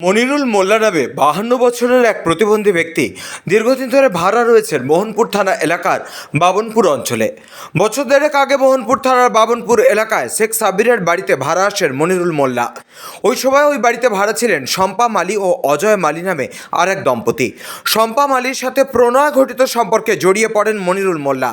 মনিরুল মোল্লা নামে বাহান্ন বছরের এক প্রতিবন্ধী ব্যক্তি দীর্ঘদিন ধরে ভাড়া রয়েছেন মোহনপুর থানা এলাকার বাবনপুর অঞ্চলে। বছর দেড়েক আগে মোহনপুর থানার বাবনপুর এলাকায় শেখ সাবিরের বাড়িতে ভাড়া আসেন মনিরুল মোল্লা। ওই সময় ওই বাড়িতে ভাড়া ছিলেন শম্পা মালি ও অজয় মালি নামে আর এক দম্পতি। শম্পা মালির সাথে প্রণয় ঘটিত সম্পর্কে জড়িয়ে পড়েন মনিরুল মোল্লা।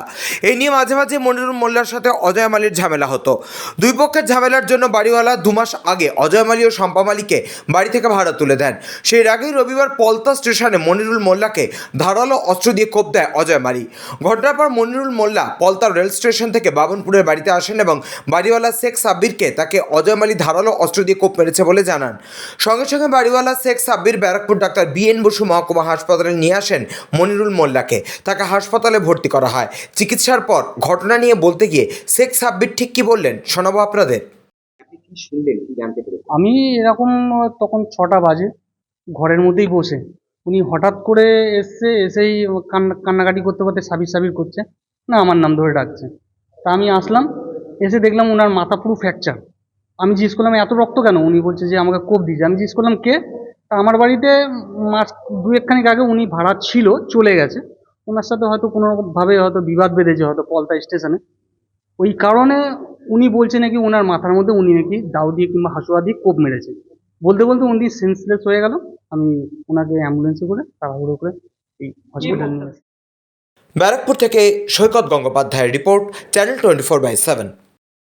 এই নিয়ে মাঝে মাঝে মনিরুল মোল্লার সাথে অজয় মালির ঝামেলা হতো। দুই পক্ষের ঝামেলার জন্য বাড়িওয়ালা দু মাস আগে অজয় মালি ও শম্পা মালিকে বাড়ি থেকে ভাড়া তুলে দেন। সেই আগেই রবিবার পলতা স্টেশনে মনিরুল মোল্লাকে ধারালো অস্ত্র দিয়ে কোপ দেয় অজয় মালি। ঘটনার পর মনিরুল মোল্লা পলতা রেল স্টেশন থেকে বাবনপুরের বাড়িতে আসেন এবং বাড়িওয়ালা শেখ সাব্বিরকে তাকে অজয় মালি ধারালো অস্ত্র দিয়ে কোপ মেরেছে বলে জানান। সঙ্গে সঙ্গে বাড়িওয়ালা Sheikh Sabbir Barrackpore doctor B N Basu মহকুমা হাসপাতালে নিয়ে আসেন মনিরুল মোল্লাকে। তাকে হাসপাতালে ভর্তি করা হয়। চিকিৎসার পর ঘটনা নিয়ে বলতে গিয়ে শেখ সাব্বির ঠিক কি বললেন শোনাবো আপনাদের। আপনি কি শুনলেন? কি জানতে পেরেছেন? আমি এরকম তখন ছটা বাজে ঘরের মধ্যেই বসে। উনি হঠাৎ করে এসছে এসেই কান্না কান্নাকাটি করতে করতে সাবির সাবির করছে। না আমার নাম ধরে ডাকছে। তা আমি আসলাম এসে দেখলাম ওনার মাথা পুরো ফ্র্যাকচার আমি জিজ্ঞেস করলাম, এত রক্ত কেন? উনি বলছে যে, আমাকে কোপ দিয়েছে। আমি জিজ্ঞেস করলাম, কে? তা আমার বাড়িতে মাস দু একখানিক আগে উনি ভাড়া ছিল, চলে গেছে। ওনার সাথে হয়তো কোনো রকমভাবে হয়তো বিবাদ বেঁধেছে, হয়তো পলতা স্টেশনে। ওই কারণে উনি বলছে নাকি ওনার মাথার মধ্যে উনি নাকি দাও দিয়ে কিংবা হাসুয়া দিয়ে কোপ মেরেছে। বলতে বলতে উনি সেন্সলেস হয়ে গেল। আমি ওনাকে অ্যাম্বুলেন্সে করে, তাড়াহুড়ো করে এই হসপিটাল নিয়ে ব্যারাকপুর থেকে সৈকত গঙ্গোপাধ্যায়ের report channel twenty four by seven